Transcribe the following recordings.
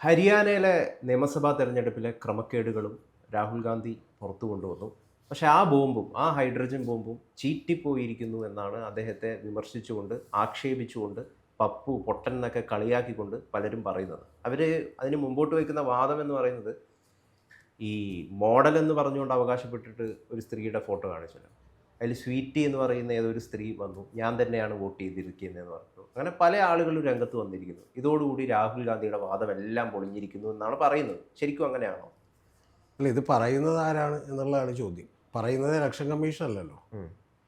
ഹരിയാനയിലെ നിയമസഭാ തെരഞ്ഞെടുപ്പിലെ ക്രമക്കേടുകളും രാഹുൽ ഗാന്ധി പുറത്തു കൊണ്ടുവന്നു. പക്ഷേ ആ ബോംബും ആ ഹൈഡ്രജൻ ബോംബും ചീറ്റിപ്പോയിരിക്കുന്നു എന്നാണ് അദ്ദേഹത്തെ വിമർശിച്ചുകൊണ്ട് ആക്ഷേപിച്ചുകൊണ്ട് പപ്പു പൊട്ടൻ എന്നൊക്കെ കളിയാക്കിക്കൊണ്ട് പലരും പറയുന്നത്. അവർ അതിന് മുമ്പോട്ട് വയ്ക്കുന്ന വാദം എന്ന് പറയുന്നത് ഈ മോഡൽ എന്ന് പറഞ്ഞുകൊണ്ട് അവകാശപ്പെട്ടിട്ട് ഒരു സ്ത്രീയുടെ ഫോട്ടോ കാണിച്ചല്ലോ. അതിൽ സ്വീറ്റി എന്ന് പറയുന്ന ഏതൊരു സ്ത്രീ വന്നു. ഞാൻ തന്നെയാണ് വോട്ട് ചെയ്തിരിക്കുന്നതെന്ന് പറഞ്ഞു. അങ്ങനെ പല ആളുകളും രംഗത്ത് വന്നിരിക്കുന്നു. ഇതോടുകൂടി രാഹുൽ ഗാന്ധിയുടെ വാദം എല്ലാം പൊളിഞ്ഞിരിക്കുന്നു എന്നാണ് പറയുന്നത്. ശരിക്കും അങ്ങനെയാണോ? അല്ല ഇത് പറയുന്നത് ആരാണ് എന്നുള്ളതാണ് ചോദ്യം. പറയുന്നത് ഇലക്ഷൻ കമ്മീഷൻ അല്ലല്ലോ.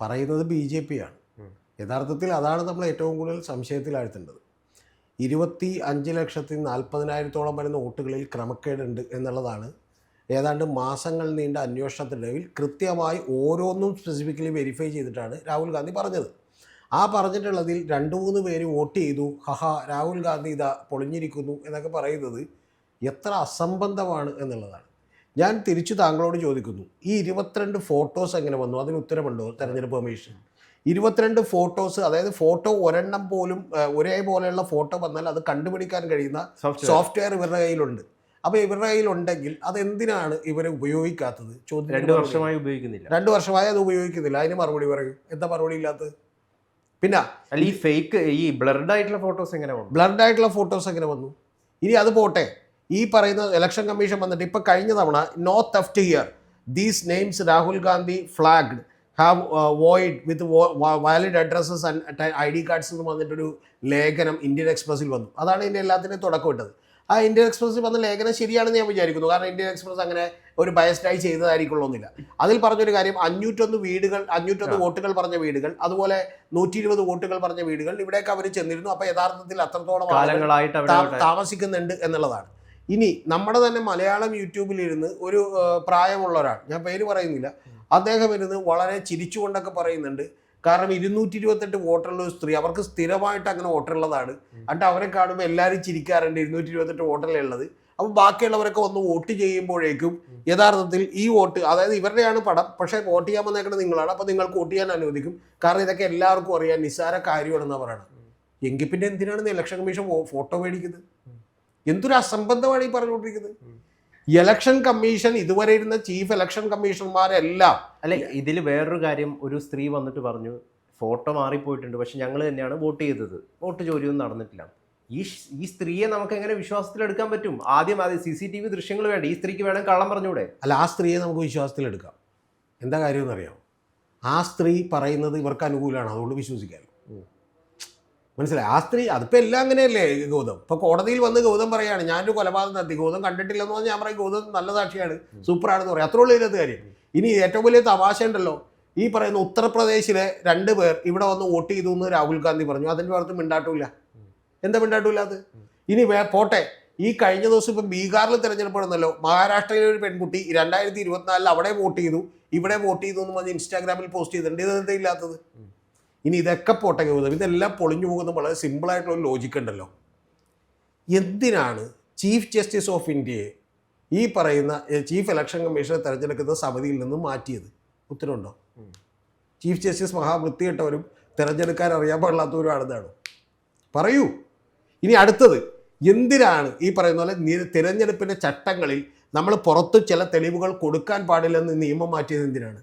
പറയുന്നത് ബി ജെ പി ആണ് യഥാർത്ഥത്തിൽ അതാണ് നമ്മൾ ഏറ്റവും കൂടുതൽ സംശയത്തിലാഴ്ത്തേണ്ടത്. ഇരുപത്തി അഞ്ച് ലക്ഷത്തി നാൽപ്പതിനായിരത്തോളം വരുന്ന വോട്ടുകളിൽ ക്രമക്കേടുണ്ട് എന്നുള്ളതാണ്. ഏതാണ്ട് മാസങ്ങൾ നീണ്ട അന്വേഷണത്തിനൊടുവിൽ കൃത്യമായി ഓരോന്നും സ്പെസിഫിക്കലി വെരിഫൈ ചെയ്തിട്ടാണ് രാഹുൽ ഗാന്ധി പറഞ്ഞത്. ആ പറഞ്ഞിട്ടുള്ളതിൽ രണ്ട് മൂന്ന് പേര് വോട്ട് ചെയ്തു. ഹഹ രാഹുൽ ഗാന്ധി ഇതാ പൊളിഞ്ഞിരിക്കുന്നു എന്നൊക്കെ പറയുന്നത് എത്ര അസംബന്ധമാണ് എന്നുള്ളതാണ്. ഞാൻ തിരിച്ചു താങ്കളോട് ചോദിക്കുന്നു ഈ ഇരുപത്തിരണ്ട് ഫോട്ടോസ് എങ്ങനെ വന്നു? അതിന് ഉത്തരമുണ്ടോ തെരഞ്ഞെടുപ്പ് കമ്മീഷൻ? ഇരുപത്തിരണ്ട് ഫോട്ടോസ് അതായത് ഫോട്ടോ ഒരെണ്ണം പോലും ഒരേപോലെയുള്ള ഫോട്ടോ വന്നാൽ അത് കണ്ടുപിടിക്കാൻ കഴിയുന്ന സോഫ്റ്റ്വെയർ. ഇവരുടെ കയ്യിലുണ്ട്. അപ്പോൾ ഇവരുടെ കയ്യിലുണ്ടെങ്കിൽ അതെന്തിനാണ് ഇവരെ ഉപയോഗിക്കാത്തത്? ചോദ്യം രണ്ട് വർഷമായി ഉപയോഗിക്കുന്നില്ല. രണ്ട് വർഷമായി അത് ഉപയോഗിക്കുന്നില്ല. അതിന് മറുപടി പറയൂ. എന്താ മറുപടി ഇല്ലാത്തത്? പിന്നെ അല്ല ഈ ഫേക്ക് ഈ ബ്ലർഡ് ആയിട്ടുള്ള ഫോട്ടോസ് എങ്ങനെ വന്നു? ബ്ലർഡ് ആയിട്ടുള്ള ഫോട്ടോസ് എങ്ങനെ വന്നു? ഇനി അത് പോട്ടെ. ഈ പറയുന്ന ഇലക്ഷൻ കമ്മീഷൻ വന്നിട്ട് ഇപ്പൊ കഴിഞ്ഞ തവണ no theft here these names Rahul Gandhi flagged have void with valid addresses and I D cards എന്ന് വന്നിട്ടൊരു ലേഖനം ഇന്ത്യൻ എക്സ്പ്രസ്സിൽ വന്നു. അതാണ് ഇതിന്റെ എല്ലാത്തിനും തുടക്കം ഇട്ടത്. ആ ഇന്ത്യൻ എക്സ്പ്രസിൽ വന്ന ലേഖനം ശരിയാണെന്ന് ഞാൻ വിചാരിക്കുന്നു. കാരണം ഇന്ത്യൻ എക്സ്പ്രസ് അങ്ങനെ ഒരു ബയസ്ഡായി ചെയ്തതായിരിക്കുള്ളൊന്നില്ല അതിൽ പറഞ്ഞൊരു കാര്യം അഞ്ഞൂറ്റൊന്ന് വീടുകൾ അഞ്ഞൂറ്റൊന്ന് വോട്ടുകൾ പറഞ്ഞ വീടുകൾ അതുപോലെ നൂറ്റി ഇരുപത് വോട്ടുകൾ പറഞ്ഞ വീടുകൾ ഇവിടേക്ക് അവർ ചെന്നിരുന്നു. അപ്പോൾ യഥാർത്ഥത്തിൽ അത്രത്തോളം താമസിക്കുന്നുണ്ട് എന്നുള്ളതാണ്. ഇനി നമ്മുടെ തന്നെ മലയാളം യൂട്യൂബിലിരുന്ന് ഒരു പ്രായമുള്ള ഒരാൾ ഞാൻ പേര് പറയുന്നില്ല. അദ്ദേഹം ഇരുന്ന് വളരെ ചിരിച്ചുകൊണ്ടൊക്കെ പറയുന്നുണ്ട്. കാരണം ഇരുന്നൂറ്റി ഇരുപത്തെട്ട് വോട്ടുള്ള ഒരു സ്ത്രീ അവർക്ക് സ്ഥിരമായിട്ട് അങ്ങനെ വോട്ടുള്ളതാണ്. എന്നിട്ട് അവരെ കാണുമ്പോൾ എല്ലാവരും ചിരിക്കാറുണ്ട് ഇരുന്നൂറ്റി ഇരുപത്തെട്ട് വോട്ടല്ലേ ഉള്ളത്. അപ്പോൾ ബാക്കിയുള്ളവരൊക്കെ ഒന്ന് വോട്ട് ചെയ്യുമ്പോഴേക്കും യഥാർത്ഥത്തിൽ ഈ വോട്ട് അതായത് ഇവരുടെയാണ് പടം പക്ഷേ വോട്ട് ചെയ്യാൻ വന്നേക്കുന്നത് നിങ്ങളാണ്. അപ്പോൾ നിങ്ങൾക്ക് വോട്ട് ചെയ്യാൻ അനുവദിക്കും. കാരണം ഇതൊക്കെ എല്ലാവർക്കും അറിയാം നിസ്സാര കാര്യമാണെന്നാണ് പറയണം എങ്കിൽ പിന്നെ എന്തിനാണ് ഇലക്ഷൻ കമ്മീഷൻ ഫോട്ടോ മേടിക്കുന്നത്? എന്തൊരു അസംബന്ധമാണ് ഈ പറഞ്ഞുകൊണ്ടിരിക്കുന്നത്? ഇലക്ഷൻ കമ്മീഷൻ ഇതുവരെ ഇരുന്ന ചീഫ് ഇലക്ഷൻ കമ്മീഷണർമാരെല്ലാം അല്ലെ ഇതിൽ വേറൊരു കാര്യം ഒരു സ്ത്രീ വന്നിട്ട് പറഞ്ഞു ഫോട്ടോ മാറിപ്പോയിട്ടുണ്ട് പക്ഷെ ഞങ്ങൾ തന്നെയാണ് വോട്ട് ചെയ്തത്. വോട്ട് ജോലിയൊന്നും നടന്നിട്ടില്ല. ഈ ഈ സ്ത്രീയെ നമുക്ക് എങ്ങനെ വിശ്വാസത്തിലെടുക്കാൻ പറ്റും? ആദ്യം ആദ്യം സി സി ടി വി ദൃശ്യങ്ങൾ വേണ്ട? ഈ സ്ത്രീക്ക് വേണം കള്ളം പറഞ്ഞൂടെ അല്ല ആ സ്ത്രീയെ നമുക്ക് വിശ്വാസത്തിലെടുക്കാം എന്താ കാര്യമെന്ന് എന്നറിയാം ആ സ്ത്രീ പറയുന്നത് ഇവർക്ക് അനുകൂലമാണ് അതുകൊണ്ട് വിശ്വസിക്കാൻ. മനസ്സിലായി? ആ സ്ത്രീ അതിപ്പോൾ എല്ലാം അങ്ങനെയല്ലേ ഗൗതം? ഇപ്പോൾ കോടതിയിൽ വന്ന് ഗൗതം പറയുകയാണ് ഞാനൊരു കൊലപാതകം നടത്തി ഗൗതം കണ്ടിട്ടില്ലെന്ന് പറഞ്ഞാൽ ഞാൻ പറയും ഗൗതം നല്ല സാക്ഷിയാണ് സൂപ്പറാണെന്ന് പറയും. അത്രേ ഉള്ളൂ ഇതിനകത്ത് കാര്യം. ഇനി ഏറ്റവും വലിയ തമാശ ഉണ്ടല്ലോ. ഈ പറയുന്ന ഉത്തർപ്രദേശിലെ രണ്ട് പേർ ഇവിടെ വന്ന് വോട്ട് ചെയ്തു എന്ന് രാഹുൽ ഗാന്ധി പറഞ്ഞു. അതിന്റെ പുറത്ത് മിണ്ടാട്ടില്ല എന്താ മിണ്ടാട്ടില്ല അത്? ഇനി വേ പോട്ടെ. ഈ കഴിഞ്ഞ ദിവസം ഇപ്പം ബീഹാറിൽ തിരഞ്ഞെടുപ്പെടുന്നല്ലോ മഹാരാഷ്ട്രയിലെ ഒരു പെൺകുട്ടി രണ്ടായിരത്തി ഇരുപത്തിനാലിൽ അവിടെ വോട്ട് ചെയ്തു. ഇവിടെ വോട്ട് ചെയ്തു എന്ന് പറഞ്ഞ് ഇൻസ്റ്റാഗ്രാമിൽ പോസ്റ്റ് ചെയ്തിട്ടുണ്ട്. ഇതെന്താ ഇല്ലാത്തത്? ഇനി ഇതൊക്കെ പോട്ടെ ഗൗതം. ഇതെല്ലാം പൊളിഞ്ഞു പോകുന്ന വളരെ സിമ്പിളായിട്ടുള്ള ലോജിക്ക് ഉണ്ടല്ലോ. എന്തിനാണ് ചീഫ് ജസ്റ്റിസ് ഓഫ് ഇന്ത്യയെ ഈ പറയുന്ന ചീഫ് ഇലക്ഷൻ കമ്മീഷനെ തെരഞ്ഞെടുക്കുന്ന സമിതിയിൽ നിന്നും മാറ്റിയത്. ഉത്തരവുണ്ടോ. ചീഫ് ജസ്റ്റിസ് മഹാവൃത്തികെട്ടവരും തിരഞ്ഞെടുക്കാൻ അറിയാൻ പാടില്ലാത്തവരുമാണെന്നാണ് പറയൂ. ഇനി അടുത്തത് എന്തിനാണ് ഈ പറയുന്ന പോലെ തിരഞ്ഞെടുപ്പിന്റെ ചട്ടങ്ങളിൽ നമ്മൾ പുറത്ത് ചില തെളിവുകൾ കൊടുക്കാൻ പാടില്ലെന്ന് നിയമം മാറ്റിയത് എന്തിനാണ്?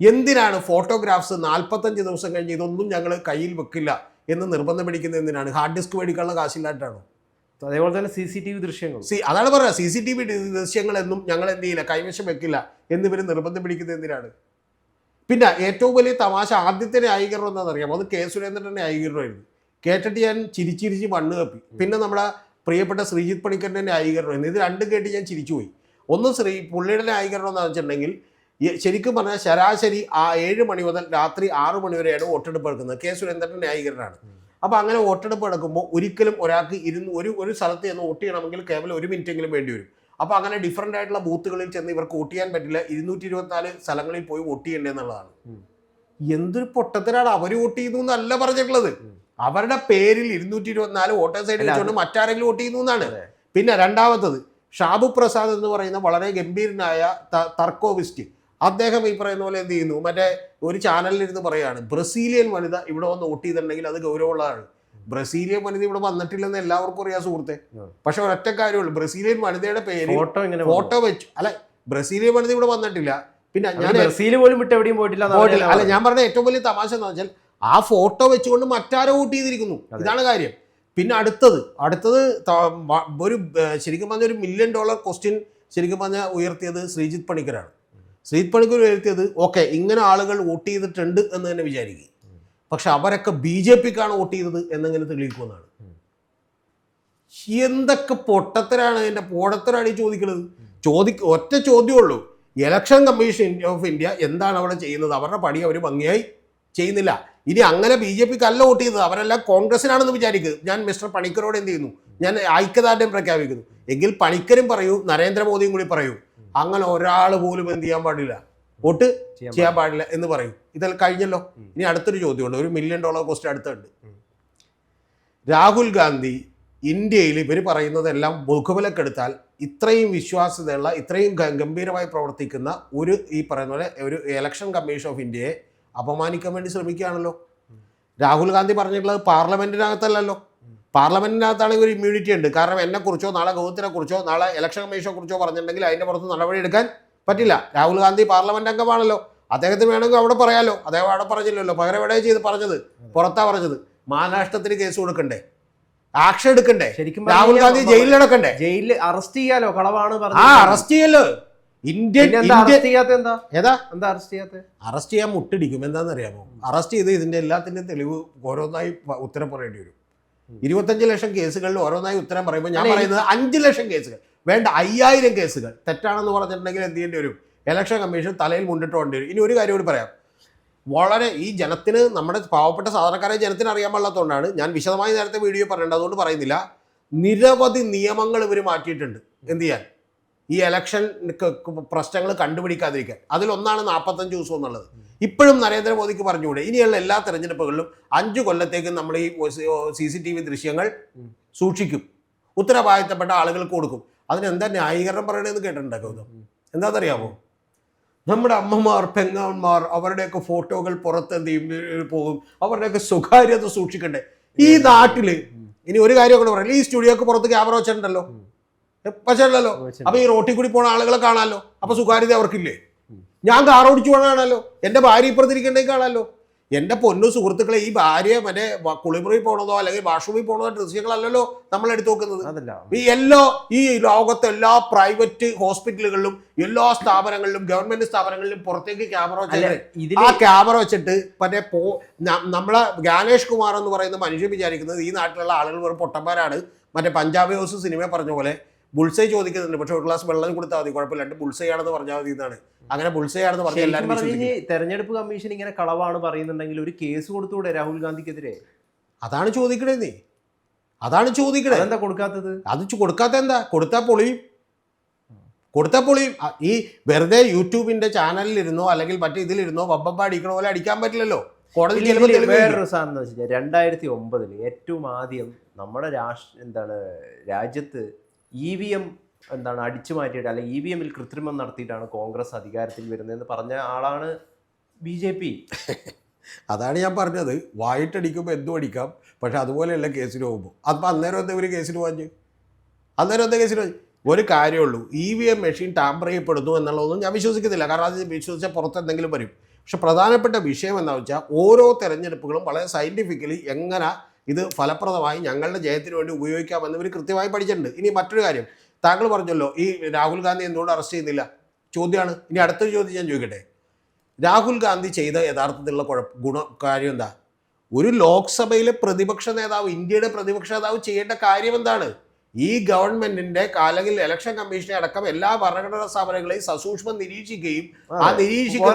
എന്തിനാണ് ഫോട്ടോഗ്രാഫ്സ് നാൽപ്പത്തഞ്ച് ദിവസം കഴിഞ്ഞ് ഇതൊന്നും ഞങ്ങൾ കയ്യിൽ വെക്കില്ല എന്ന് നിർബന്ധം പിടിക്കുന്നത് എന്തിനാണ്? ഹാർഡ് ഡിസ്ക് മേടിക്കാനുള്ള കാശില്ലായിട്ടാണോ അതേപോലെ തന്നെ സി സി ടി വി ദൃശ്യങ്ങൾ സി അതാണ് പറയുക സി സി ടി വി ദൃശ്യങ്ങളെന്നും ഞങ്ങൾ എന്ത് ചെയ്യില്ല കൈവശം വെക്കില്ല എന്നിവർ നിർബന്ധം പിടിക്കുന്നത് എന്തിനാണ്? പിന്നെ ഏറ്റവും വലിയ തമാശ ആദ്യത്തെ ന്യായീകരണം എന്താണെന്നറിയാമോ? അത് കെ സുരേന്ദ്രന്റെ ന്യായീകരണമായിരുന്നു. കേട്ടിട്ട് ഞാൻ ചിരിച്ചിരിച്ച് മണ്ണ് കപ്പി. പിന്നെ നമ്മുടെ പ്രിയപ്പെട്ട ശ്രീജിത്ത് പണിക്കറിന്റെ ന്യായീകരണമായിരുന്നു. ഇത് രണ്ടും കേട്ട് ഞാൻ ചിരിച്ചുപോയി. ഒന്ന് ശ്രീ പുള്ളിയുടെ ന്യായീകരണം എന്ന് വെച്ചിട്ടുണ്ടെങ്കിൽ ശരിക്കും പറഞ്ഞാൽ ശരാശരി ആ ഏഴ് മണി മുതൽ രാത്രി ആറ് മണി വരെയാണ് വോട്ടെടുപ്പ് എടുക്കുന്നത് കെ സുരേന്ദ്രന്റെ ന്യായീകരണമാണ്. അപ്പോൾ അങ്ങനെ വോട്ടെടുപ്പ് നടക്കുമ്പോൾ ഒരിക്കലും ഒരാൾക്ക് ഇരുന്ന് ഒരു ഒരു സ്ഥലത്ത് ചെന്ന് വോട്ട് ചെയ്യണമെങ്കിൽ കേവലം ഒരു മിനിറ്റ് എങ്കിലും വേണ്ടി വരും. അപ്പോൾ അങ്ങനെ ഡിഫറെന്റ് ആയിട്ടുള്ള ബൂത്തുകളിൽ ചെന്ന് ഇവർക്ക് വോട്ട് ചെയ്യാൻ പറ്റില്ല. ഇരുന്നൂറ്റി ഇരുപത്തിനാല് സ്ഥലങ്ങളിൽ പോയി വോട്ട് ചെയ്യേണ്ടത് എന്നുള്ളതാണ്. എന്തൊരു പൊട്ടത്തിനാണ് അവർ വോട്ട് ചെയ്യുന്നു എന്നല്ല പറഞ്ഞിട്ടുള്ളത്. അവരുടെ പേരിൽ ഇരുന്നൂറ്റി ഇരുപത്തിനാല് വോട്ടേഴ്സ് ഐഡി വെച്ചുകൊണ്ട് മറ്റാരെങ്കിലും വോട്ട് ചെയ്യുന്നു എന്നാണ്. പിന്നെ രണ്ടാമത്തത് ഷാബു പ്രസാദ് എന്ന് പറയുന്ന വളരെ ഗംഭീരനായ തർക്കോവിസ്റ്റ് അദ്ദേഹം ഈ പറയുന്ന പോലെ എന്ത് ചെയ്യുന്നു? മറ്റേ ഒരു ചാനലിൽ ഇരുന്ന് പറയാണ് ബ്രസീലിയൻ വനിത ഇവിടെ വന്ന് വോട്ട് ചെയ്തിട്ടുണ്ടെങ്കിൽ അത് ഗൗരവമുള്ളതാണ്. ബ്രസീലിയൻ വനിത ഇവിടെ വന്നിട്ടില്ലെന്ന് എല്ലാവർക്കും അറിയാം സുഹൃത്തെ. പക്ഷെ ഒരൊറ്റ കാര്യമുള്ളൂ ബ്രസീലിയൻ വനിതയുടെ പേര് ഫോട്ടോ വെച്ചു. അല്ല ബ്രസീലിയൻ വനിത ഇവിടെ വന്നിട്ടില്ല. പിന്നെ ഞാൻ ബ്രസീൽ പോലും വിട്ട് എവിടെയും പോയിട്ടില്ല. അല്ല ഞാൻ പറഞ്ഞ ഏറ്റവും വലിയ തമാശ എന്ന് വെച്ചാൽ ആ ഫോട്ടോ വെച്ചുകൊണ്ട് മറ്റാരോ വോട്ട് ചെയ്തിരിക്കുന്നു. ഇതാണ് കാര്യം. പിന്നെ അടുത്തത് അടുത്തത് ഒരു ശരിക്കും പറഞ്ഞ ഒരു മില്യൺ ഡോളർ ക്വസ്റ്റ്യൻ ശരിക്കും പറഞ്ഞാൽ ഉയർത്തിയത് ശ്രീജിത്ത് പണിക്കരാണ്. ശ്രീജിത്ത് പണിക്കൂർ വരുത്തിയത് ഓക്കെ ഇങ്ങനെ ആളുകൾ വോട്ട് ചെയ്തിട്ടുണ്ട് എന്ന് തന്നെ വിചാരിക്കുക. പക്ഷെ അവരൊക്കെ ബി ജെ പിക്കാണ് വോട്ട് ചെയ്തത് എന്നെങ്ങനെ തെളിയിക്കുമെന്നാണ്. എന്തൊക്കെ പൊട്ടത്തരാണ് എന്റെ പോടത്തരാണ് ഈ ചോദിക്കുന്നത് ചോദി ഒറ്റ ചോദ്യമുള്ളൂ. ഇലക്ഷൻ കമ്മീഷൻ ഓഫ് ഇന്ത്യ എന്താണ് അവിടെ ചെയ്യുന്നത്? അവരുടെ പണി അവർ ഭംഗിയായി ചെയ്യുന്നില്ല. ഇനി അങ്ങനെ ബി ജെ പിക്ക് അല്ല വോട്ട് ചെയ്തത്. അവരെല്ലാം കോൺഗ്രസിനാണെന്ന് വിചാരിക്കുക ഞാൻ മിസ്റ്റർ പണിക്കരോട് എന്ത് ചെയ്യുന്നു? ഞാൻ ഐക്യദാർഢ്യം പ്രഖ്യാപിക്കുന്നു. എങ്കിൽ പണിക്കരും പറയൂ നരേന്ദ്രമോദിയും കൂടി പറയൂ. അങ്ങനെ ഒരാൾ പോലും എന്ത് ചെയ്യാൻ പാടില്ല. വോട്ട് ചെയ്യാൻ പാടില്ല എന്ന് പറയും. ഇതെല്ലാം കഴിഞ്ഞല്ലോ. ഇനി അടുത്തൊരു ചോദ്യമുണ്ട്. ഒരു മില്യൺ ഡോളർ കോസ്റ്റ് അടുത്തുണ്ട്. രാഹുൽ ഗാന്ധി ഇന്ത്യയിൽ ഇവർ പറയുന്നതെല്ലാം മുഖവിലക്കെടുത്താൽ ഇത്രയും വിശ്വാസ്യതയുള്ള ഇത്രയും ഗംഭീരമായി പ്രവർത്തിക്കുന്ന ഒരു ഈ പറയുന്ന പോലെ ഒരു ഇലക്ഷൻ കമ്മീഷൻ ഓഫ് ഇന്ത്യയെ അപമാനിക്കാൻ വേണ്ടി ശ്രമിക്കുകയാണല്ലോ. രാഹുൽ ഗാന്ധി പറഞ്ഞിട്ടുള്ളത് പാർലമെന്റിനകത്തല്ലല്ലോ പാർലമെന്റിനകത്താണെങ്കിൽ ഒരു ഇമ്മ്യൂണിറ്റി ഉണ്ട്. കാരണം എന്നെ കുറിച്ചോ നാളെ ഗോഹത്തിനെ കുറിച്ചോ നാളെ ഇലക്ഷൻ കമ്മീഷനെ കുറിച്ചോ പറഞ്ഞിട്ടുണ്ടെങ്കിൽ അതിന്റെ പുറത്ത് നടപടി എടുക്കാൻ പറ്റില്ല. രാഹുൽ ഗാന്ധി പാർലമെന്റ് അംഗമാണല്ലോ. അദ്ദേഹത്തിന് വേണമെങ്കിൽ അവിടെ പറയാലോ. അദ്ദേഹം അവിടെ പറഞ്ഞില്ലല്ലോ. പകരം എവിടെ ചെയ്ത് പറഞ്ഞത്? പുറത്താ പറഞ്ഞത്. മഹാരാഷ്ട്രത്തിന് കേസ് കൊടുക്കണ്ടേ? ആക്ഷൻ എടുക്കണ്ടേ? ശരിക്കും രാഹുൽ ഗാന്ധി ജയിലിൽ അടക്കണ്ടേ ജയിലിൽ അറസ്റ്റ് ചെയ്യാലോ? കളവാണ് ആ അറസ്റ്റ് ചെയ്യല്ലോ. ഇന്ത്യൻ ഇന്ത്യ അറസ്റ്റ് ചെയ്യാത്ത എന്താ? ഏതാ? എന്താ അറസ്റ്റ് ചെയ്യാത്ത? അറസ്റ്റ് ചെയ്യാൻ മുട്ടിടിക്കും. എന്താണെന്നറിയാമോ? അറസ്റ്റ് ചെയ്ത് ഇതിന്റെ എല്ലാത്തിന്റെയും തെളിവ് ഓരോന്നായി ഉത്തരം പറയേണ്ടി വരും. ഇരുപത്തഞ്ച് ലക്ഷം കേസുകളിൽ ഓരോന്നായി ഉത്തരം പറയുമ്പോൾ ഞാൻ പറയുന്നത് അഞ്ച് ലക്ഷം കേസുകൾ. വേണ്ട അയ്യായിരം കേസുകൾ. തെറ്റാണെന്ന് പറഞ്ഞിട്ടുണ്ടെങ്കിൽ എന്ത് ചെയ്യേണ്ടി വരും? ഇലക്ഷൻ കമ്മീഷൻ തലയിൽ മുണ്ടിട്ട് കൊണ്ടി വരും. ഇനി ഒരു കാര്യം കൂടി പറയാം. വളരെ ഈ ജനത്തിന് നമ്മുടെ പാവപ്പെട്ട സാധാരണക്കാരെ ജനത്തിന് അറിയാൻ പാടില്ലാത്തതുകൊണ്ടാണ് ഞാൻ വിശദമായി നേരത്തെ വീഡിയോ പറയേണ്ടത് അതുകൊണ്ട് പറയുന്നില്ല. നിരവധി നിയമങ്ങൾ ഇവർ മാറ്റിയിട്ടുണ്ട്. എന്ത് ചെയ്യാൻ? ഈ എലക്ഷൻ പ്രശ്നങ്ങൾ കണ്ടുപിടിക്കാതിരിക്കാൻ അതിലൊന്നാണ് നാൽപ്പത്തഞ്ച് ദിവസം എന്നുള്ളത് ഇപ്പോഴും നരേന്ദ്രമോദിക്ക് പറഞ്ഞുകൂടെ ഇനിയുള്ള എല്ലാ തെരഞ്ഞെടുപ്പുകളിലും അഞ്ച് കൊല്ലത്തേക്കും നമ്മൾ ഈ സി സി ടി വി ദൃശ്യങ്ങൾ സൂക്ഷിക്കും ഉത്തരവാദിത്തപ്പെട്ട ആളുകൾക്ക് കൊടുക്കും അതിനെന്താ ന്യായീകരണം പറയണമെന്ന് കേട്ടിട്ടുണ്ടോ ഗൗതം എന്താണെന്നറിയാമോ നമ്മുടെ അമ്മമാർ പെങ്ങന്മാർ അവരുടെയൊക്കെ ഫോട്ടോകൾ പുറത്ത് എന്ത് ചെയ്യും പോകും അവരുടെയൊക്കെ സ്വകാര്യത സൂക്ഷിക്കണ്ടേ ഈ നാട്ടിൽ ഇനി ഒരു കാര്യം കൂടെ പറയാം ഈ സ്റ്റുഡിയോക്ക് പുറത്ത് ക്യാമറ വെച്ചിട്ടുണ്ടല്ലോ വെച്ചിട്ടുണ്ടല്ലോ അപ്പൊ ഈ റോട്ടിൽ കൂടി പോണ ആളുകളെ കാണാമല്ലോ അപ്പൊ സുഖാര്യത അവർക്കില്ലേ? ഞാൻ കാർ ഓടിച്ചു പോകണ കാണാലോ എന്റെ ഭാര്യ ഇപ്പുറത്തിരിക്കണ്ടെങ്കിൽ കാണാമല്ലോ എന്റെ പൊന്നു സുഹൃത്തുക്കളെ ഈ ഭാര്യ മറ്റേ കുളിമുറി പോണതോ അല്ലെങ്കിൽ വാഷ്റൂമിൽ പോണതോ ദൃശ്യങ്ങളല്ലല്ലോ നമ്മൾ എടുത്തു നോക്കുന്നത് ഈ എല്ലാ ഈ ലോകത്തെ എല്ലാ പ്രൈവറ്റ് ഹോസ്പിറ്റലുകളിലും എല്ലാ സ്ഥാപനങ്ങളിലും ഗവൺമെന്റ് സ്ഥാപനങ്ങളിലും പുറത്തേക്ക് ക്യാമറ വെച്ചിട്ട് ആ ക്യാമറ വെച്ചിട്ട് മറ്റേ പോ നമ്മളെ ഗാനേഷ് കുമാർ എന്ന് പറയുന്ന മനുഷ്യൻ വിചാരിക്കുന്നത് ഈ നാട്ടിലുള്ള ആളുകൾ വെറും പൊട്ടന്മാരാണ്. മറ്റേ പഞ്ചാബി ഹൗസ് സിനിമ പറഞ്ഞ പോലെ ബുൾസൈ ചോദിക്കുന്നുണ്ട്. പക്ഷെ ഒരു ഗ്ലാസ് വെള്ളം കൊടുത്താൽ മതി. കുഴപ്പമില്ല. രണ്ട് ബുൾസൈ ആണെന്ന് പറഞ്ഞാൽ മതി എന്നാണ്. അങ്ങനെ ബുൾസൈ ആണെന്ന് പറഞ്ഞാൽ എല്ലാവരും പറഞ്ഞു കഴിഞ്ഞാൽ തെരഞ്ഞെടുപ്പ് കമ്മീഷൻ ഇങ്ങനെ കളവാണ് പറയുന്നുണ്ടെങ്കിൽ ഒരു കേസ് കൊടുത്തുകൂടെ രാഹുൽ ഗാന്ധിക്കെതിരെ? അതാണ് ചോദിക്കണേ നീ. അതാണ് ചോദിക്കണേ. എന്താ കൊടുക്കാത്തത്? അത് കൊടുക്കാത്ത എന്താ കൊടുത്താൽ പൊളിയും. കൊടുത്താൽ പൊളിയും. ഈ വെറുതെ യൂട്യൂബിന്റെ ചാനലിലിരുന്നോ അല്ലെങ്കിൽ മറ്റേ ഇതിലിരുന്നോ വബ്ബപ്പ അടിക്കണ പോലെ അടിക്കാൻ പറ്റില്ലല്ലോ. കോടതി വേറൊരു സാധനം എന്ന് വെച്ചാൽ രണ്ടായിരത്തി ഒമ്പതിൽ ഏറ്റവും ആദ്യം നമ്മുടെ രാഷ്ട്ര എന്താണ് രാജ്യത്ത് ഇ വി എം എന്താണ് അടിച്ചു മാറ്റിയിട്ട് അല്ലെങ്കിൽ ഇ വി എമ്മിൽ കൃത്രിമം നടത്തിയിട്ടാണ് കോൺഗ്രസ് അധികാരത്തിൽ വരുന്നതെന്ന് പറഞ്ഞ ആളാണ് ബി ജെ പി. അതാണ് ഞാൻ പറഞ്ഞത്. വായിട്ടടിക്കുമ്പോൾ എന്തും അടിക്കാം. പക്ഷെ അതുപോലെയല്ല കേസിന് പോകുമ്പോൾ അപ്പം അന്നേരം എന്താ ഒരു കേസിന് വാങ്ങി അന്നേരം എന്താ കേസിന് വാങ്ങി ഒരു കാര്യമുള്ളൂ E V M machine tamper ചെയ്യപ്പെടുന്നു എന്നുള്ളതൊന്നും ഞാൻ വിശ്വസിക്കുന്നില്ല. കാരണം അത് വിശ്വസിച്ചാൽ പുറത്ത് എന്തെങ്കിലും വരും. പക്ഷെ പ്രധാനപ്പെട്ട വിഷയം എന്താണെന്ന് വെച്ചാൽ ഓരോ തെരഞ്ഞെടുപ്പുകളും വളരെ സയന്റിഫിക്കലി എങ്ങനെ ഇത് ഫലപ്രദമായി ഞങ്ങളുടെ ജയത്തിന് വേണ്ടി ഉപയോഗിക്കാമെന്ന് ഇവർ കൃത്യമായി പഠിച്ചിട്ടുണ്ട്. ഇനി മറ്റൊരു കാര്യം താങ്കൾ പറഞ്ഞല്ലോ ഈ രാഹുൽ ഗാന്ധി എന്തുകൊണ്ട് അറസ്റ്റ് ചെയ്യുന്നില്ല? ചോദ്യമാണ്. ഇനി അടുത്തൊരു ചോദ്യം ഞാൻ ചോദിക്കട്ടെ. രാഹുൽ ഗാന്ധി ചെയ്ത യഥാർത്ഥത്തിലുള്ള കുഴപ്പ ഗുണ കാര്യം എന്താ? ഒരു ലോക്സഭയിലെ പ്രതിപക്ഷ നേതാവ് ഇന്ത്യയുടെ പ്രതിപക്ഷ നേതാവ് ചെയ്യേണ്ട കാര്യം എന്താണ്? ഈ ഗവൺമെന്റിന്റെ കാലങ്ങളിൽ ഇലക്ഷൻ കമ്മീഷനെ അടക്കം എല്ലാ ഭരണഘടനാ സ്ഥാപനങ്ങളെയും സസൂക്ഷ്മം നിരീക്ഷിക്കുകയും ആ നിരീക്ഷിക്കുന്ന.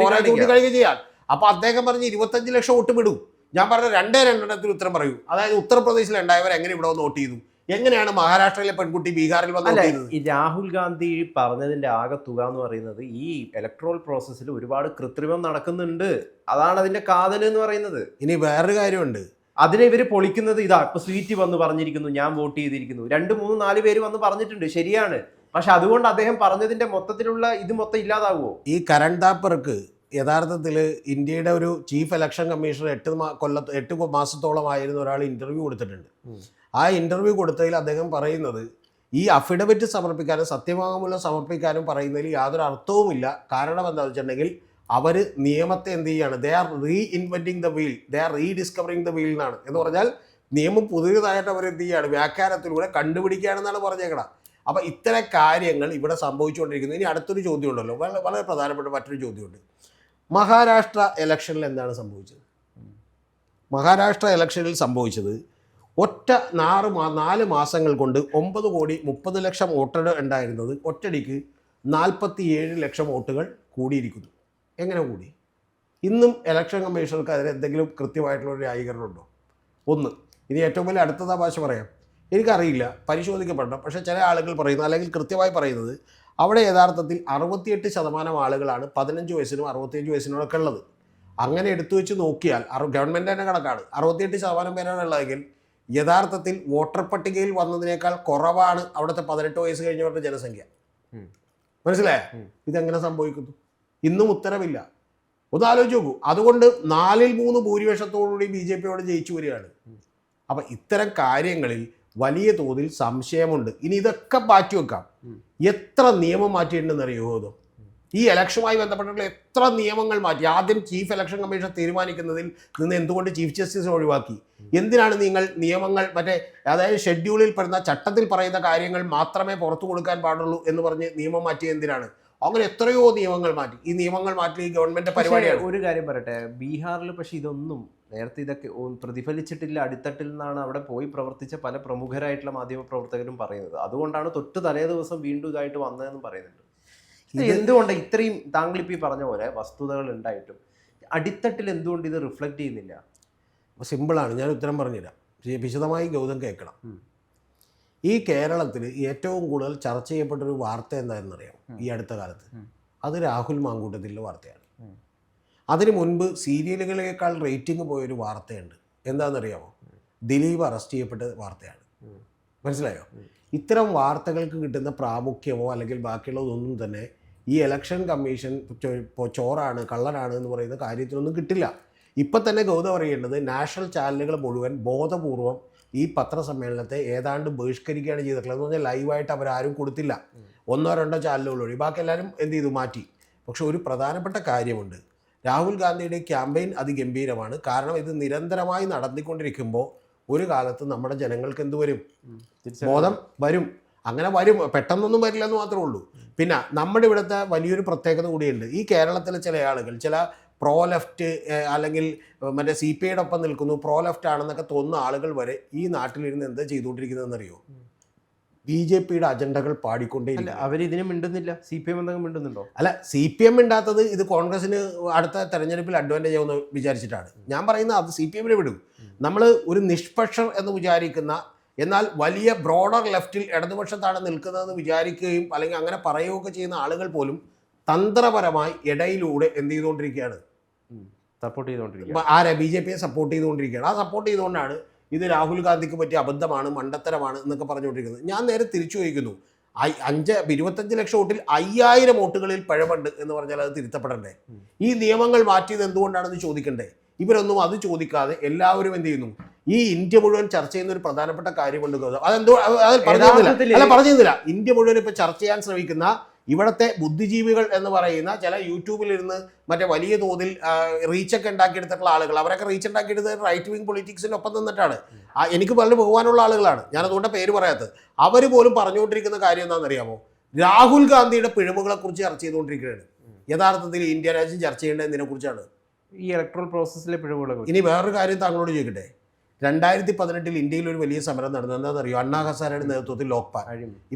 പോരായ്മ ചെയ്യാൻ അപ്പൊ അദ്ദേഹം പറഞ്ഞ് ഇരുപത്തഞ്ച് ലക്ഷം വോട്ട് വിടും. ഞാൻ പറഞ്ഞ രണ്ടേ രണ്ടെണ്ണത്തിന് ഉത്തരം പറയൂ. അതായത് ഉത്തർപ്രദേശിൽ ഉണ്ടായവർ എങ്ങനെ ഇവിടെ വന്ന് വോട്ട് ചെയ്തു? എങ്ങനെയാണ് മഹാരാഷ്ട്രയിലെ പെൺകുട്ടി ബീഹാറിൽ വന്ന് ഈ രാഹുൽ ഗാന്ധി പറഞ്ഞതിന്റെ ആകെ തുക എന്ന് പറയുന്നത് ഈ ഇലക്ട്രോൾ പ്രോസസ്സിൽ ഒരുപാട് കൃത്രിമം നടക്കുന്നുണ്ട്. അതാണ് അതിന്റെ കാതൽ എന്ന് പറയുന്നത്. ഇനി വേറൊരു കാര്യമുണ്ട്. അതിനെ ഇവർ പൊളിക്കുന്നത് ഇതാ ഇപ്പൊ സ്വീറ്റ് വന്ന് പറഞ്ഞിരിക്കുന്നു ഞാൻ വോട്ട് ചെയ്തിരിക്കുന്നു. രണ്ട് മൂന്ന് നാല് പേര് വന്ന് പറഞ്ഞിട്ടുണ്ട് ശരിയാണ്. പക്ഷെ അതുകൊണ്ട് അദ്ദേഹം പറഞ്ഞതിന്റെ മൊത്തത്തിലുള്ള ഇത് മൊത്തം ഇല്ലാതാവുമോ ഈ കരൺ താപ്പർക്ക് യഥാർത്ഥത്തിൽ ഇന്ത്യയുടെ ഒരു ചീഫ് ഇലക്ഷൻ കമ്മീഷണർ എട്ട് കൊല്ലത്ത് എട്ട് മാസത്തോളമായിരുന്ന ഒരാൾ ഇന്റർവ്യൂ കൊടുത്തിട്ടുണ്ട്. ആ ഇന്റർവ്യൂ കൊടുത്തതിൽ അദ്ദേഹം പറയുന്നത് ഈ അഫിഡവിറ്റ് സമർപ്പിക്കാനും സത്യവാങ്മൂലം സമർപ്പിക്കാനും പറയുന്നതിൽ യാതൊരു അർത്ഥവുമില്ല കാരണം എന്താ വെച്ചിട്ടുണ്ടെങ്കിൽ അവർ നിയമത്തെ എന്ത് ചെയ്യാണ് they are reinventing the wheel they are rediscovering the wheel എന്നാണ് എന്ന് പറഞ്ഞാൽ നിയമം പുതിയതായിട്ട് അവർ എന്ത് ചെയ്യാണ് വ്യാഖ്യാനത്തിലൂടെ കണ്ടുപിടിക്കുകയാണെന്നാണ് പറഞ്ഞേക്കണം അപ്പം ഇത്തരം കാര്യങ്ങൾ ഇവിടെ സംഭവിച്ചുകൊണ്ടിരിക്കുന്നത് ഇനി അടുത്തൊരു ചോദ്യമുണ്ടല്ലോ. വളരെ വളരെ പ്രധാനപ്പെട്ട മറ്റൊരു ചോദ്യമുണ്ട്. മഹാരാഷ്ട്ര ഇലക്ഷനിൽ എന്താണ് സംഭവിച്ചത്? മഹാരാഷ്ട്ര ഇലക്ഷനിൽ സംഭവിച്ചത് ഒറ്റ നാറ് മാ നാല് മാസങ്ങൾ കൊണ്ട് ഒമ്പത് കോടി മുപ്പത് ലക്ഷം വോട്ടർ ഉണ്ടായിരുന്നത് ഒറ്റടിക്ക് നാൽപ്പത്തി ഏഴ് ലക്ഷം വോട്ടുകൾ കൂടിയിരിക്കുന്നു. എങ്ങനെ കൂടി? ഇന്നും ഇലക്ഷൻ കമ്മീഷണർക്ക് അതിന് എന്തെങ്കിലും കൃത്യമായിട്ടുള്ള ഒരു ന്യായീകരണമുണ്ടോ? ഒന്ന് ഇനി ഏറ്റവും വലിയ അടുത്ത തമാശ പറയാം. എനിക്കറിയില്ല പരിശോധിക്കപ്പെടണം. പക്ഷേ ചില ആളുകൾ പറയുന്നു അല്ലെങ്കിൽ കൃത്യമായി പറയുന്നത് അവിടെ യഥാർത്ഥത്തിൽ അറുപത്തിയെട്ട് ശതമാനം ആളുകളാണ് പതിനഞ്ച് വയസ്സിനും അറുപത്തിയഞ്ച് വയസ്സിനോടൊക്കെ ഉള്ളത്. അങ്ങനെ എടുത്തു വെച്ച് നോക്കിയാൽ ഗവൺമെന്റ് തന്നെ കണക്കാണ്. അറുപത്തിയെട്ട് ശതമാനം പേരാണ് ഉള്ളതെങ്കിൽ യഥാർത്ഥത്തിൽ വോട്ടർ പട്ടികയിൽ വന്നതിനേക്കാൾ കുറവാണ് അവിടുത്തെ പതിനെട്ട് വയസ്സ് കഴിഞ്ഞവരുടെ ജനസംഖ്യ. മനസ്സിലായോ. ഇതെങ്ങനെ സംഭവിക്കുന്നു? ഇന്നും ഉത്തരവില്ല. ഒന്ന് ആലോചിച്ച് നോക്കൂ. അതുകൊണ്ട് നാലിൽ മൂന്ന് ഭൂരിപക്ഷത്തോടുകൂടി ബി ജെ പിയോട് ജയിച്ചു വരികയാണ്. അപ്പം ഇത്തരം കാര്യങ്ങളിൽ വലിയ തോതിൽ സംശയമുണ്ട്. ഇനി ഇതൊക്കെ മാറ്റി വെക്കാം. എത്ര നിയമം മാറ്റിയിട്ടുണ്ടെന്ന് അറിയോ ഈ ഇലക്ഷനുമായി ബന്ധപ്പെട്ടിട്ടുള്ള എത്ര നിയമങ്ങൾ മാറ്റി? ആദ്യം ചീഫ് ഇലക്ഷൻ കമ്മീഷൻ തീരുമാനിക്കുന്നതിൽ നിന്ന് എന്തുകൊണ്ട് ചീഫ് ജസ്റ്റിസ് ഒഴിവാക്കി? എന്തിനാണ് നിങ്ങൾ നിയമങ്ങൾ മറ്റേ അതായത് ഷെഡ്യൂളിൽ പെടുന്ന ചട്ടത്തിൽ പറയുന്ന കാര്യങ്ങൾ മാത്രമേ പുറത്തു കൊടുക്കാൻ പാടുള്ളൂ എന്ന് പറഞ്ഞ് നിയമം മാറ്റിയത് എന്തിനാണ്? അങ്ങനെ എത്രയോ നിയമങ്ങൾ മാറ്റി. ഈ നിയമങ്ങൾ മാറ്റി ഗവൺമെന്റ് പരിപാടിയാണ്. ഒരു കാര്യം പറയട്ടെ. ബീഹാറിൽ പക്ഷേ ഇതൊന്നും നേരത്തെ ഇതൊക്കെ പ്രതിഫലിച്ചിട്ടില്ല അടിത്തട്ടിൽ നിന്നാണ് അവിടെ പോയി പ്രവർത്തിച്ച പല പ്രമുഖരായിട്ടുള്ള മാധ്യമ പ്രവർത്തകരും പറയുന്നത്. അതുകൊണ്ടാണ് തൊട്ട് തലേ ദിവസം വീണ്ടും ഇതായിട്ട് വന്നതെന്ന് പറയുന്നുണ്ട്. ഇത് എന്തുകൊണ്ട് ഇത്രയും ഈ പറഞ്ഞ പോലെ വസ്തുതകൾ ഉണ്ടായിട്ടും അടിത്തട്ടിൽ എന്തുകൊണ്ട് ഇത് റിഫ്ലക്റ്റ് ചെയ്യുന്നില്ല? സിമ്പിളാണ്. ഞാൻ ഉത്തരം പറഞ്ഞുതരാം. വിശദമായി ഗൗതം കേൾക്കണം. ഈ കേരളത്തിൽ ഏറ്റവും കൂടുതൽ ചർച്ച ചെയ്യപ്പെട്ട ഒരു വാർത്ത എന്താണെന്നറിയാം ഈ അടുത്ത കാലത്ത്. അത് രാഹുൽ മാങ്കൂട്ടത്തിലെ വാർത്തയാണ്. അതിന് മുൻപ് സീരിയലുകളേക്കാൾ റേറ്റിംഗ് പോയൊരു വാർത്തയുണ്ട്. എന്താണെന്നറിയാമോ? ദിലീപ് അറസ്റ്റ് ചെയ്യപ്പെട്ട വാർത്തയാണ്. മനസ്സിലായോ? ഇത്തരം വാർത്തകൾക്ക് കിട്ടുന്ന പ്രാമുഖ്യമോ അല്ലെങ്കിൽ ബാക്കിയുള്ളതൊന്നും തന്നെ ഈ ഇലക്ഷൻ കമ്മീഷൻ ചോറാണ് കള്ളനാണ് എന്ന് പറയുന്ന കാര്യത്തിനൊന്നും കിട്ടില്ല. ഇപ്പം തന്നെ ഗൗതം അറിയേണ്ടത് നാഷണൽ ചാനലുകൾ മുഴുവൻ ബോധപൂർവം ഈ പത്രസമ്മേളനത്തെ ഏതാണ്ട് ബഹിഷ്കരിക്കുകയാണ് ചെയ്തിട്ടുള്ളത്. എന്ന് പറഞ്ഞാൽ ലൈവായിട്ട് അവരാരും കൊടുത്തില്ല. ഒന്നോ രണ്ടോ ചാനലുകൾ വഴി. ബാക്കി എല്ലാവരും എന്ത് ചെയ്തു? മാറ്റി. പക്ഷെ ഒരു പ്രധാനപ്പെട്ട കാര്യമുണ്ട്. രാഹുൽ ഗാന്ധിയുടെ ക്യാമ്പയിൻ അതിഗംഭീരമാണ്. കാരണം ഇത് നിരന്തരമായി നടന്നിക്കൊണ്ടിരിക്കുമ്പോൾ ഒരു കാലത്ത് നമ്മുടെ ജനങ്ങൾക്ക് എന്ത് വരും? ബോധം വരും. അങ്ങനെ വരും. പെട്ടെന്നൊന്നും വരില്ല എന്ന് മാത്രമേ ഉള്ളൂ. പിന്നെ നമ്മുടെ ഇവിടുത്തെ വലിയൊരു പ്രത്യേകത കൂടിയുണ്ട്. ഈ കേരളത്തിലെ ചില ആളുകൾ ചില പ്രോ ലെഫ്റ്റ് അല്ലെങ്കിൽ മറ്റേ സി പി ഐയുടെ ഒപ്പം നിൽക്കുന്നു പ്രോ ലെഫ്റ്റ് ആണെന്നൊക്കെ തോന്നുന്ന ആളുകൾ വരെ ഈ നാട്ടിലിരുന്ന് എന്താ ചെയ്തുകൊണ്ടിരിക്കുന്നതെന്നറിയോ? ബി ജെ പിയുടെ അജണ്ടകൾ പാടിക്കൊണ്ടേ അവരിതിനെ മിണ്ടുന്നില്ല. സി പി എം എന്തെങ്കിലും മിണ്ടുന്നുണ്ടോ? അല്ല സി പി എം മിണ്ടാത്തത് ഇത് കോൺഗ്രസിന് അടുത്ത തെരഞ്ഞെടുപ്പിൽ അഡ്വാന്റേജ് ആവുമെന്ന് വിചാരിച്ചിട്ടാണ്. ഞാൻ പറയുന്നത് അത് സി പി എമ്മിനെ വിടും. നമ്മൾ ഒരു നിഷ്പക്ഷർ എന്ന് വിചാരിക്കുന്ന എന്നാൽ വലിയ ബ്രോഡർ ലെഫ്റ്റിൽ ഇടതുപക്ഷത്താണ് നിൽക്കുന്നതെന്ന് വിചാരിക്കുകയും അല്ലെങ്കിൽ അങ്ങനെ പറയുകയൊക്കെ ചെയ്യുന്ന ആളുകൾ പോലും തന്ത്രപരമായി ഇടയിലൂടെ എന്ത് ചെയ്തുകൊണ്ടിരിക്കുകയാണ്. സപ്പോർട്ട് ചെയ്തുകൊണ്ടിരിക്കുക ആരെ? ബി ജെ പിയെ സപ്പോർട്ട് ചെയ്തുകൊണ്ടിരിക്കുകയാണ്. ആ സപ്പോർട്ട് ചെയ്തുകൊണ്ടാണ് ഇത് രാഹുൽ ഗാന്ധിക്ക് പറ്റിയ അബദ്ധമാണ് മണ്ടത്തരമാണ് എന്നൊക്കെ പറഞ്ഞുകൊണ്ടിരിക്കുന്നത്. ഞാൻ നേരെ തിരിച്ചു ചോദിക്കുന്നു. ഐ- അഞ്ച് ഇരുപത്തഞ്ച് ലക്ഷം വോട്ടിൽ അയ്യായിരം വോട്ടുകളിൽ പിഴവുണ്ട് എന്ന് പറഞ്ഞാൽ അത് തിരുത്തപ്പെടണ്ടേ? ഈ നിയമങ്ങൾ മാറ്റിയത് എന്തുകൊണ്ടാണെന്ന് ചോദിക്കണ്ടേ? ഇവരൊന്നും അത് ചോദിക്കാതെ എല്ലാവരും എന്ത് ചെയ്യുന്നു? ഈ ഇന്ത്യ മുഴുവൻ ചർച്ച ചെയ്യുന്ന ഒരു പ്രധാനപ്പെട്ട കാര്യമുണ്ട് കൊണ്ട് അതെന്തോ അത് അത് പറഞ്ഞിരുന്നില്ല അല്ല പറഞ്ഞിരുന്നില്ല. ഇന്ത്യ മുഴുവൻ ഇപ്പൊ ചർച്ച ചെയ്യാൻ ശ്രമിക്കുന്ന ഇവിടുത്തെ ബുദ്ധിജീവികൾ എന്ന് പറയുന്ന ചില യൂട്യൂബിലിരുന്ന് മറ്റേ വലിയ തോതിൽ റീച്ചൊക്കെ ഉണ്ടാക്കിയെടുത്തിട്ടുള്ള ആളുകൾ. അവരൊക്കെ റീച്ച് ഉണ്ടാക്കിയെടുത്തത് റൈറ്റ് വിങ് പൊളിറ്റിക്സിനൊപ്പം നിന്നിട്ടാണ്. എനിക്ക് പറഞ്ഞു പോകാനുള്ള ആളുകളാണ്. ഞാൻ അതുകൊണ്ട് പേര് പറയാത്തത്. അവർ പോലും പറഞ്ഞുകൊണ്ടിരിക്കുന്ന കാര്യം എന്താണെന്നറിയാമോ? രാഹുൽ ഗാന്ധിയുടെ പിഴവുകളെ കുറിച്ച് ചർച്ച ചെയ്തുകൊണ്ടിരിക്കുകയാണ്. യഥാർത്ഥത്തിൽ ഇന്ത്യ രാജ്യം ചർച്ച ചെയ്യേണ്ടതിനെ കുറിച്ചാണ് ഈ ഇലക്ട്രൽ പ്രോസസ്സിലെ പിഴവുകളെ. ഇനി വേറൊരു കാര്യം താങ്കളോട് ചോദിക്കട്ടെ. രണ്ടായിരത്തി പതിനെട്ടിൽ ഇന്ത്യയിൽ ഒരു വലിയ സമരം നടന്നു എന്താണെന്നറിയോ? അണ്ണാ ഹസാരയുടെ നേതൃത്വത്തിൽ ലോക്പാൽ.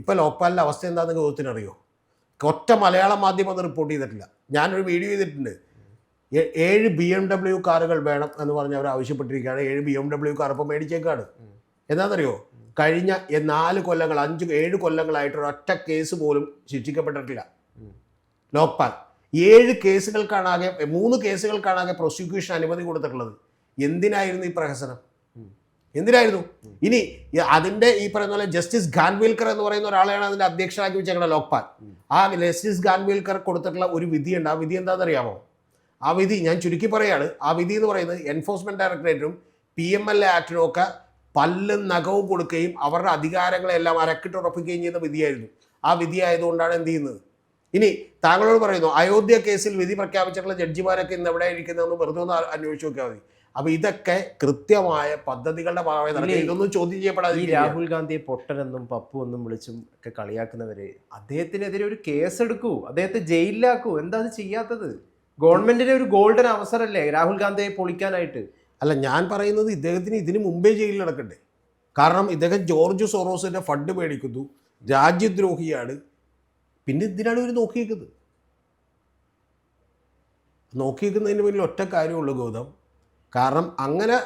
ഇപ്പൊ ലോക്പാലിന്റെ അവസ്ഥ എന്താണെന്ന് ഗൗതത്തിന് അറിയോ ഒറ്റ മലയാള മാധ്യമം അത് റിപ്പോർട്ട് ചെയ്തിട്ടില്ല. ഞാനൊരു വീഡിയോ ചെയ്തിട്ടുണ്ട്. ഏഴ് ബി എം ഡബ്ല്യു കാറുകൾ വേണം എന്ന് പറഞ്ഞ് അവർ ആവശ്യപ്പെട്ടിരിക്കുകയാണ്. ഏഴ് ബി എം ഡബ്ല്യു കാർ ഇപ്പോൾ മേടിച്ചേക്കാണ്. എന്താണെന്നറിയോ? കഴിഞ്ഞ നാല് കൊല്ലങ്ങൾ അഞ്ച് ഏഴ് കൊല്ലങ്ങളായിട്ട് ഒറ്റ കേസ് പോലും ശിക്ഷിക്കപ്പെട്ടിട്ടില്ല. ലോക്പാൽ. ഏഴ് കേസുകൾക്കാണാകെ മൂന്ന് കേസുകൾക്കാണാകെ പ്രോസിക്യൂഷൻ അനുമതി കൊടുത്തിട്ടുള്ളത്. എന്തിനായിരുന്നു ഈ പ്രഹസനം. എന്തിനായിരുന്നു? ഇനി അതിന്റെ ഈ പറയുന്ന പോലെ ജസ്റ്റിസ് ഖാൻവിൽക്കർ എന്ന് പറയുന്ന ഒരാളെയാണ് അതിന്റെ അധ്യക്ഷനാക്കി വെച്ചേക്കുന്ന ലോക്പാൽ. ആ ജസ്റ്റിസ് ഖാൻവിൽക്കർ കൊടുത്തിട്ടുള്ള ഒരു വിധിയുണ്ട്. ആ വിധി എന്താണെന്നറിയാമോ? ആ വിധി ഞാൻ ചുരുക്കി പറയാണ്. ആ വിധി എന്ന് പറയുന്നത് എൻഫോഴ്സ്മെന്റ് ഡയറക്ടറേറ്റും പി എം എൽ എ ആക്ടിനും ഒക്കെ പല്ലും നഖവും കൊടുക്കുകയും അവരുടെ അധികാരങ്ങളെല്ലാം അരക്കിട്ട് ഉറപ്പിക്കുകയും ചെയ്യുന്ന വിധിയായിരുന്നു. ആ വിധി ആയതുകൊണ്ടാണ് എന്ത് ചെയ്യുന്നത്? ഇനി താങ്കളോട് പറയുന്നു അയോധ്യ കേസിൽ വിധി പ്രഖ്യാപിച്ചിട്ടുള്ള ജഡ്ജിമാരൊക്കെ ഇന്ന് എവിടെ ഇരിക്കുന്നതെന്ന് വെറുതെ ഒന്ന് അന്വേഷിച്ച് നോക്കിയാൽ മതി. അപ്പൊ ഇതൊക്കെ കൃത്യമായ പദ്ധതികളുടെ ഭാഗമായി നടക്കുക. ഇതൊന്നും ചോദ്യം ഈ ചെയ്യപ്പെടാതെ രാഹുൽ ഗാന്ധിയെ പൊട്ടനെന്നും പപ്പു എന്നും വിളിച്ചും ഒക്കെ കളിയാക്കുന്നവര് അദ്ദേഹത്തിനെതിരെ ഒരു കേസ് എടുക്കൂ അദ്ദേഹത്തെ ജയിലിലാക്കൂ. എന്താ അത് ചെയ്യാത്തത്? ഗവൺമെന്റിന് ഒരു ഗോൾഡൻ അവസരല്ലേ രാഹുൽ ഗാന്ധിയെ പൊളിക്കാനായിട്ട്? അല്ല ഞാൻ പറയുന്നത് ഇദ്ദേഹത്തിന് ഇതിനു മുമ്പേ ജയിലിൽ നടക്കണ്ടേ? കാരണം ഇദ്ദേഹം ജോർജ് സോറോസിന്റെ ഫണ്ട് മേടിക്കുന്നു. രാജ്യദ്രോഹിയാണ്. പിന്നെ എന്തിനാണ് ഇവർ നോക്കിയേക്കുന്നത്? നോക്കിയിരിക്കുന്നതിന് പിന്നിൽ ഒറ്റ കാര്യമുള്ളൂ ഗൗതം. കാരണം അങ്ങനെ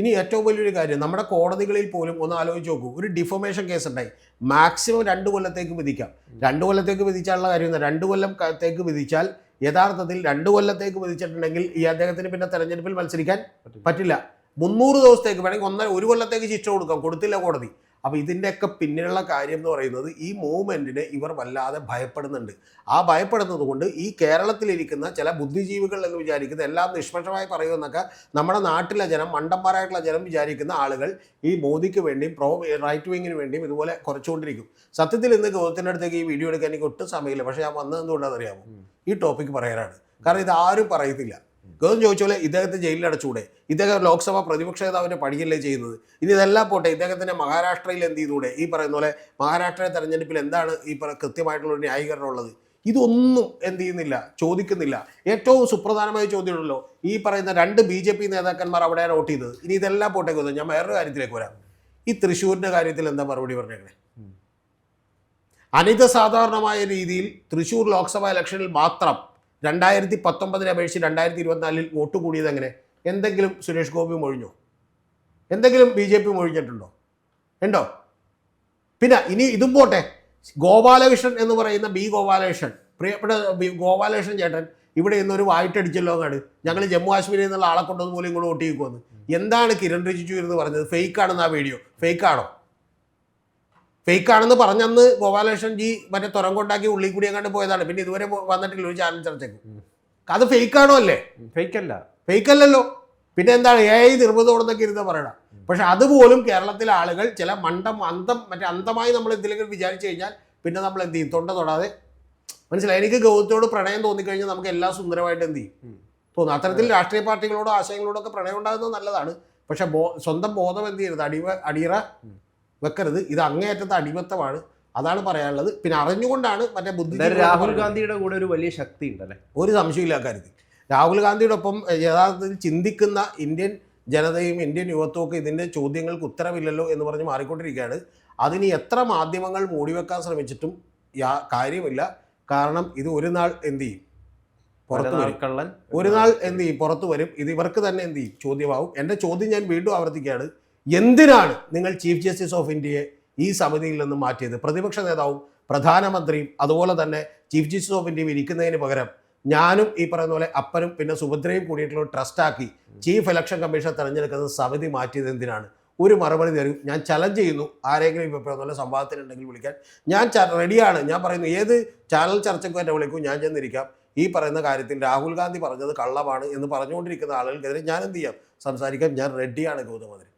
ഇനി ഏറ്റവും വലിയൊരു കാര്യം നമ്മുടെ കോടതികളിൽ പോലും ഒന്ന് ആലോചിച്ച് നോക്കൂ. ഒരു ഡിഫോമേഷൻ കേസ് ഉണ്ടായി. മാക്സിമം രണ്ട് കൊല്ലത്തേക്ക് വിധിക്കാം. രണ്ട് കൊല്ലത്തേക്ക് വിധിച്ചാലുള്ള കാര്യം രണ്ട് കൊല്ലത്തേക്ക് വിധിച്ചാൽ യഥാർത്ഥത്തിൽ രണ്ട് കൊല്ലത്തേക്ക് വിധിച്ചിട്ടുണ്ടെങ്കിൽ ഈ അദ്ദേഹത്തിന് പിന്നെ തെരഞ്ഞെടുപ്പിൽ മത്സരിക്കാൻ പറ്റില്ല. മുന്നൂറ് ദിവസത്തേക്ക് വേണമെങ്കിൽ ഒന്നര ഒരു കൊല്ലത്തേക്ക് ശിക്ഷ കൊടുക്കാം. കൊടുത്തില്ല കോടതി. അപ്പോൾ ഇതിന്റെയൊക്കെ പിന്നിലുള്ള കാര്യം എന്ന് പറയുന്നത് ഈ മൂവ്മെന്റിനെ ഇവർ വല്ലാതെ ഭയപ്പെടുന്നുണ്ട്. ആ ഭയപ്പെടുന്നത് കൊണ്ട് ഈ കേരളത്തിലിരിക്കുന്ന ചില ബുദ്ധിജീവികൾ എന്ന് വിചാരിക്കുന്ന എല്ലാം നിഷ്പക്ഷമായി പറയുമെന്നൊക്കെ നമ്മുടെ നാട്ടിലെ ജനം മണ്ടന്മാരായിട്ടുള്ള ജനം വിചാരിക്കുന്ന ആളുകൾ ഈ മോദിക്ക് വേണ്ടിയും പ്രോ റൈറ്റ് വിങ്ങിന് വേണ്ടിയും ഇതുപോലെ കുറച്ചുകൊണ്ടിരിക്കും. സത്യത്തിൽ ഇന്ന് ഗൗതത്തിന്റെ അടുത്തേക്ക് ഈ വീഡിയോ എടുക്കാൻ എനിക്ക് ഒട്ടും സമയമില്ല. പക്ഷേ ഞാൻ വന്നത് എന്തുകൊണ്ടാണെന്ന് അറിയാമോ ഈ ടോപ്പിക്ക് പറയാനാണ്. കാരണം ഇത് ആരും പറയത്തില്ല. ഗൗതം ചോദിച്ച പോലെ ഇദ്ദേഹത്തെ ജയിലിൽ അടച്ചുകൂടെ ഇദ്ദേഹം ലോക്സഭ പ്രതിപക്ഷ നേതാവിന്റെ പണിയല്ലേ ചെയ്യുന്നത്? ഇനി ഇതെല്ലാം പോട്ടെ ഇദ്ദേഹത്തിന്റെ മഹാരാഷ്ട്രയിൽ എന്ത് ചെയ്തുകൂടെ? ഈ പറയുന്ന പോലെ മഹാരാഷ്ട്ര തെരഞ്ഞെടുപ്പിൽ എന്താണ് ഈ കൃത്യമായിട്ടുള്ള ഒരു ന്യായീകരണം ഉള്ളത് ഇതൊന്നും എന്ത് ചെയ്യുന്നില്ല ചോദിക്കുന്നില്ല. ഏറ്റവും സുപ്രധാനമായ ചോദ്യമുണ്ടല്ലോ ഈ പറയുന്ന രണ്ട് ബി ജെ പി നേതാക്കന്മാർ അവിടെ വോട്ട് ചെയ്തത്. ഇനി ഇതെല്ലാം പോട്ടെ ഗൗതം ഞാൻ വേറൊരു കാര്യത്തിലേക്ക് വരാം. ഈ തൃശ്ശൂരിന്റെ കാര്യത്തിൽ എന്താ മറുപടി പറഞ്ഞേക്കണേ? അനിത സാധാരണമായ രീതിയിൽ തൃശ്ശൂർ ലോക്സഭാ ഇലക്ഷനിൽ മാത്രം രണ്ടായിരത്തി പത്തൊമ്പതിനെ അപേക്ഷിച്ച് രണ്ടായിരത്തി ഇരുപത്തിനാലിൽ വോട്ട് കൂടിയത് എങ്ങനെ? എന്തെങ്കിലും സുരേഷ് ഗോപി മൊഴിഞ്ഞോ? എന്തെങ്കിലും ബി ജെ പി മൊഴിഞ്ഞിട്ടുണ്ടോ? ഉണ്ടോ? പിന്നെ ഇനി ഇതും പോട്ടെ. ഗോപാലകൃഷ്ണൻ എന്ന് പറയുന്ന ബി ഗോപാലകൃഷ്ണൻ പ്രിയപ്പെട്ട ഗോപാലകൃഷ്ണൻ ചേട്ടൻ ഇവിടെ ഇന്നൊരു വായിട്ടടിച്ചല്ലോ എന്നാണ് ഞങ്ങൾ ജമ്മു കാശ്മീരിൽ നിന്നുള്ള ആളെ കൊണ്ടുവന്ന് പോലും ഇങ്ങോട്ട് വോട്ട് ചെയ്യുമെന്ന് എന്താണ് കിരൺ റിജിജു എന്ന് പറഞ്ഞത്? ഫേക്ക് ആണെന്ന് ആ വീഡിയോ ഫേക്കാണോ ഫേക്ക് ആണെന്ന് പറഞ്ഞന്ന് ഗോപാലകൃഷ്ണൻ ജി മറ്റേ തുറം കൊണ്ടാക്കി ഉള്ളിൽ കൂടി അങ്ങോട്ട് പോയതാണ്. പിന്നെ ഇതുവരെ വന്നിട്ടില്ല ഒരു ചാനൽ ചർച്ചയ്ക്ക്. അത് ഫേക്ക് ആണോ അല്ലേ? ഫേക്ക് അല്ല ഫേക്ക് അല്ലല്ലോ പിന്നെ എന്താണ് എ ഐ നിർമ്മിതോടെന്നൊക്കെ ഇരുന്ന് പറയണം. പക്ഷെ അതുപോലും കേരളത്തിലെ ആളുകൾ ചില മണ്ടം അന്തം മറ്റേ അന്തമായി നമ്മൾ എന്തെങ്കിലും വിചാരിച്ചു കഴിഞ്ഞാൽ പിന്നെ നമ്മൾ എന്ത് ചെയ്യും? തൊണ്ട തൊടാതെ. മനസ്സിലായി? എനിക്ക് ഗൗതത്തോട് പ്രണയം തോന്നിക്കഴിഞ്ഞാൽ നമുക്ക് എല്ലാം സുന്ദരമായിട്ട് എന്ത് ചെയ്യും? തോന്നും. അത്തരത്തിൽ രാഷ്ട്രീയ പാർട്ടികളോടോ ആശയങ്ങളോടോ ഒക്കെ പ്രണയം ഉണ്ടാകുന്നത് നല്ലതാണ്. പക്ഷെ സ്വന്തം ബോധം എന്ത് ചെയ്യരുത്? അടിവ അടിയറ വെക്കരുത്. ഇത് അങ്ങേയറ്റത്തെ അടിമത്തമാണ്. അതാണ് പറയാനുള്ളത്. പിന്നെ അറിഞ്ഞുകൊണ്ടാണ് മറ്റേ ബുദ്ധി രാഹുൽ ഗാന്ധിയുടെ കൂടെ ഒരു വലിയ ശക്തി ഉണ്ടല്ലേ? ഒരു സംശയമില്ല കാര്യത്തിൽ. രാഹുൽ ഗാന്ധിയുടെ ഒപ്പം എഹ്, യഥാർത്ഥത്തിൽ ചിന്തിക്കുന്ന ഇന്ത്യൻ ജനതയും ഇന്ത്യൻ യുവത്വവും ഒക്കെ ഇതിന്റെ ചോദ്യങ്ങൾക്ക് ഉത്തരവില്ലല്ലോ എന്ന് പറഞ്ഞ് മാറിക്കൊണ്ടിരിക്കുകയാണ്. അതിന് എത്ര മാധ്യമങ്ങൾ മൂടിവെക്കാൻ ശ്രമിച്ചിട്ടും യാ കാര്യമില്ല. കാരണം ഇത് ഒരു നാൾ എന്ത് ചെയ്യും? പുറത്തു വരും. കള്ളൻ. ഒരു നാൾ എന്ത് ചെയ്യും? പുറത്തു വരും. ഇത് ഇവർക്ക് തന്നെ എന്ത് ചെയ്യും? ചോദ്യമാവും. എന്റെ ചോദ്യം ഞാൻ വീണ്ടും ആവർത്തിക്കുകയാണ്. എന്തിനാണ് നിങ്ങൾ ചീഫ് ജസ്റ്റിസ് ഓഫ് ഇന്ത്യയെ ഈ സമിതിയിൽ നിന്ന് മാറ്റിയത്? പ്രതിപക്ഷ നേതാവും പ്രധാനമന്ത്രിയും അതുപോലെ തന്നെ ചീഫ് ജസ്റ്റിസ് ഓഫ് ഇന്ത്യയും ഇരിക്കുന്നതിന് പകരം ഞാനും ഈ പറയുന്ന പോലെ അപ്പനും പിന്നെ സുഭദ്രയും കൂടിയിട്ടുള്ള ട്രസ്റ്റാക്കി ചീഫ് ഇലക്ഷൻ കമ്മീഷൻ തെരഞ്ഞെടുക്കുന്ന സമിതി മാറ്റിയത് എന്തിനാണ്? ഒരു മറുപടി തരും. ഞാൻ ചലഞ്ച് ചെയ്യുന്നു. ആരെങ്കിലും ഇപ്പോൾ പറയുന്ന സംവാദത്തിനുണ്ടെങ്കിൽ വിളിക്കാൻ. ഞാൻ റെഡിയാണ് ഞാൻ പറയുന്നു ഏത് ചാനൽ ചർച്ചയ്ക്ക് എന്നെ വിളിക്കും? ഞാൻ ചെന്നിരിക്കാം. ഈ പറയുന്ന കാര്യത്തിൽ രാഹുൽ ഗാന്ധി പറഞ്ഞത് കള്ളമാണ് എന്ന് പറഞ്ഞുകൊണ്ടിരിക്കുന്ന ആളുകൾക്കെതിരെ ഞാൻ എന്ത് ചെയ്യാം? സംസാരിക്കാൻ ഞാൻ റെഡിയാണ് ഗൗതമതിരി